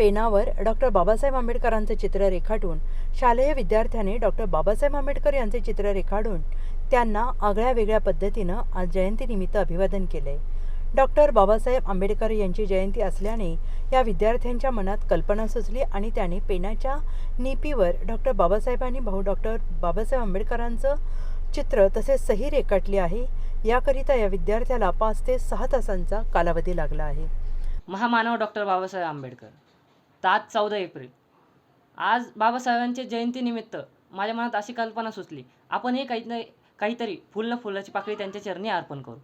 पेनावर doctor Babasaheb आंबेडकरांचे चित्र रेखाटून शालेय विद्यार्थ्याने डॉक्टर बाबासाहेब आंबेडकर यांचे चित्र रेखाटून त्यांना आगळ्या वेगळ्या पद्धतीनं आज जयंतीनिमित्त अभिवादन केले डॉक्टर बाबासाहेब आंबेडकर यांची जयंती असल्याने या विद्यार्थ्यांच्या मनात कल्पना सुचली आणि त्याने पेनाच्या निपीवर डॉक्टर बाबासाहेबांनी भाऊ डॉक्टर बाबासाहेब आंबेडकरांचं चित्र तसेच सही रेखाटली आहे. याकरिता या विद्यार्थ्याला पाच ते सहा तासांचा कालावधी लागला आहे. महामानव डॉक्टर बाबासाहेब आंबेडकर. तर आज चौदा एप्रिल. आज बाबासाहेबांच्या जयंतीनिमित्त माझ्या मनात अशी कल्पना सुचली. आपण हे काही काहीतरी फुल न फुलाची पाकळी त्यांच्या चरणी अर्पण करू.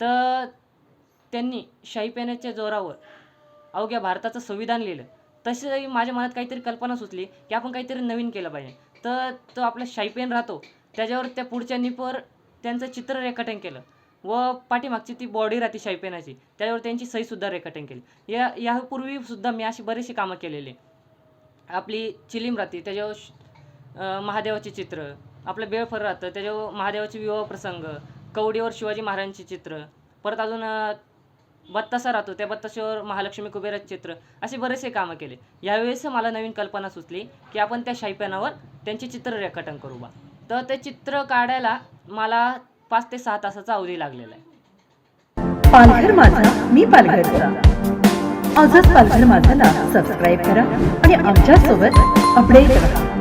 तर त्यांनी शाही पेनाच्या जोरावर अवघ्या भारताचं संविधान लिहिलं. तसंही माझ्या मनात काहीतरी कल्पना सुचली की आपण काहीतरी नवीन केलं पाहिजे. तर तो आपला शाही पेन राहतो. त्याच्यावर त्या पुढच्या निपवर त्यांचं चित्र रेखाटन केलं. व पाठीमागची ती बॉडी राहते शाही पेनाची त्यांची सहीसुद्धा रेखाटन केली. या यापूर्वीसुद्धा मी अशी बरीचशी कामं केलेली. आपली चिलीम राहते त्याच्यावर श- महादेवाचे चित्र आपलं बेळफर राहतं त्याच्यावर महादेवाचे विवाह प्रसंग कवडीवर शिवाजी महाराजांचे चित्र परत अजून बत्तासा राहतो त्या बत्ताशावर महालक्ष्मी कुबेराचे चित्र असे बरेचसे कामं केले. यावेळेस मला नवीन कल्पना सुचली की आपण त्या शाही त्यांचे चित्र रेखाटन करू बा तर ते चित्र काढायला मला पाच ते सहा तासाचा अवधी लागलेला आहे. पालघर माझा मी पालघरचा. आजच पालघर माझाला सबस्क्राईब करा आणि आमच्यासोबत अपडेट करा.